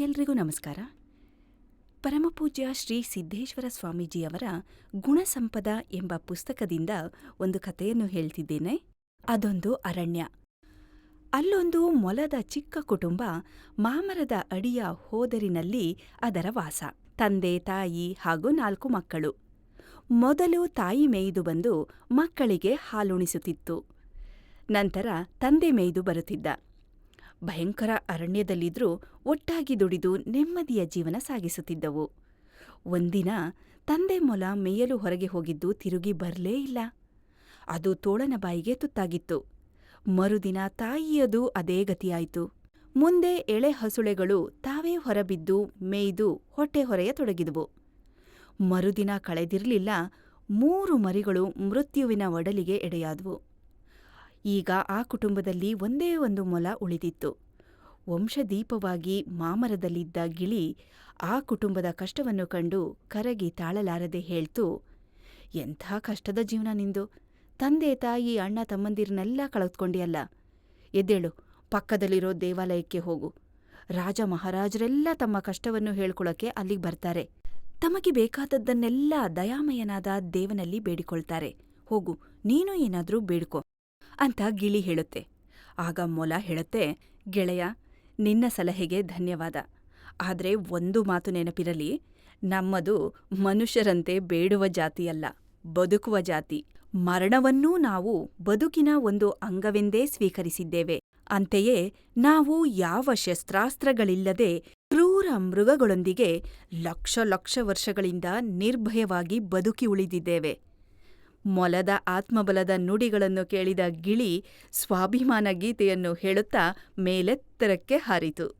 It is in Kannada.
ಎಲ್ರಿಗೂ ನಮಸ್ಕಾರ. ಪರಮಪೂಜ್ಯ ಶ್ರೀ ಸಿದ್ದೇಶ್ವರ ಸ್ವಾಮೀಜಿಯವರ ಗುಣಸಂಪದ ಎಂಬ ಪುಸ್ತಕದಿಂದ ಒಂದು ಕಥೆಯನ್ನು ಹೇಳ್ತಿದ್ದೇನೆ. ಅದೊಂದು ಅರಣ್ಯ. ಅಲ್ಲೊಂದು ಮೊಲದ ಚಿಕ್ಕ ಕುಟುಂಬ ಮಾಮರದ ಅಡಿಯ ಹೋದರಿನಲ್ಲಿ ಅದರ ವಾಸ. ತಂದೆ, ತಾಯಿ ಹಾಗೂ ನಾಲ್ಕು ಮಕ್ಕಳು. ಮೊದಲು ತಾಯಿ ಮೇಯ್ದು ಬಂದು ಮಕ್ಕಳಿಗೆ ಹಾಲುಣಿಸುತ್ತಿತ್ತು. ನಂತರ ತಂದೆ ಮೇಯ್ದು ಬರುತ್ತಿದ್ದ. ಭಯಂಕರ ಅರಣ್ಯದಲ್ಲಿದ್ರೂ ಒಟ್ಟಾಗಿ ದುಡಿದು ನೆಮ್ಮದಿಯ ಜೀವನ ಸಾಗಿಸುತ್ತಿದ್ದವು. ಒಂದಿನ ತಂದೆ ಮೊಲ ಮೇಯಲು ಹೊರಗೆ ಹೋಗಿದ್ದು ತಿರುಗಿ ಬರಲೇ ಇಲ್ಲ. ಅದು ತೋಳನ ಬಾಯಿಗೆ ತುತ್ತಾಗಿತ್ತು. ಮರುದಿನ ತಾಯಿಯದು ಅದೇ ಗತಿಯಾಯಿತು. ಮುಂದೆ ಎಳೆ ಹಸುಳೆಗಳು ತಾವೇ ಹೊರಬಿದ್ದು ಮೇಯ್ದು ಹೊಟ್ಟೆ ಹೊರೆಯತೊಡಗಿದವು ಮರುದಿನ ಕಳೆದಿರಲಿಲ್ಲ, ಮೂರು ಮರಿಗಳು ಮೃತ್ಯುವಿನ ಒಡಲಿಗೆ ಎಡೆಯಾದವು. ಈಗ ಆ ಕುಟುಂಬದಲ್ಲಿ ಒಂದೇ ಒಂದು ಮೊಲ ಉಳಿದಿತ್ತು. ವಂಶದೀಪವಾಗಿ ಮಾಮರದಲ್ಲಿದ್ದ ಗಿಳಿ ಆ ಕುಟುಂಬದ ಕಷ್ಟವನ್ನು ಕಂಡು ಕರಗಿ ತಾಳಲಾರದೆ ಹೇಳ್ತು, ಎಂಥ ಕಷ್ಟದ ಜೀವನ ನಿಂದು? ತಂದೆ, ತಾಯಿ, ಅಣ್ಣ, ತಮ್ಮಂದಿರನ್ನೆಲ್ಲ ಕಳೆದುಕೊಂಡಿಯಲ್ಲ. ಎದ್ದೇಳು, ಪಕ್ಕದಲ್ಲಿರೋ ದೇವಾಲಯಕ್ಕೆ ಹೋಗು. ರಾಜ ಮಹಾರಾಜರೆಲ್ಲ ತಮ್ಮ ಕಷ್ಟವನ್ನು ಹೇಳ್ಕೊಳಕ್ಕೆ ಅಲ್ಲಿಗೆ ಬರ್ತಾರೆ. ತಮಗೆ ಬೇಕಾದದ್ದನ್ನೆಲ್ಲ ದಯಾಮಯನಾದ ದೇವನಲ್ಲಿ ಬೇಡಿಕೊಳ್ತಾರೆ. ಹೋಗು, ನೀನು ಏನಾದರೂ ಬೇಡ್ಕೊ. ಅಂತ ಗಿಳಿ ಹೇಳುತ್ತೆ. ಆಗ ಮೊಲ ಹೇಳುತ್ತೆ, ಗೆಳೆಯ, ನಿನ್ನ ಸಲಹೆಗೆ ಧನ್ಯವಾದ. ಆದರೆ ಒಂದು ಮಾತು ನೆನಪಿರಲಿ, ನಮ್ಮದು ಮನುಷ್ಯರಂತೆ ಬೇಡುವ ಜಾತಿಯಲ್ಲ, ಬದುಕುವ ಜಾತಿ. ಮರಣವನ್ನೂ ನಾವು ಬದುಕಿನ ಒಂದು ಅಂಗವೆಂದೇ ಸ್ವೀಕರಿಸಿದ್ದೇವೆ. ಅಂತೆಯೇ, ನಾವು ಯಾವ ಶಸ್ತ್ರಾಸ್ತ್ರಗಳಿಲ್ಲದೆ ಕ್ರೂರ ಮೃಗಗಳೊಂದಿಗೆ ಲಕ್ಷ ಲಕ್ಷ ವರ್ಷಗಳಿಂದ ನಿರ್ಭಯವಾಗಿ ಬದುಕಿ ಉಳಿದಿದ್ದೇವೆ. ಮೊಲದ ಆತ್ಮಬಲದ ನುಡಿಗಳನ್ನು ಕೇಳಿದ ಗಿಳಿ ಸ್ವಾಭಿಮಾನ ಗೀತೆಯನ್ನು ಹೇಳುತ್ತಾ ಮೇಲೆತ್ತರಕ್ಕೆ ಹಾರಿತು.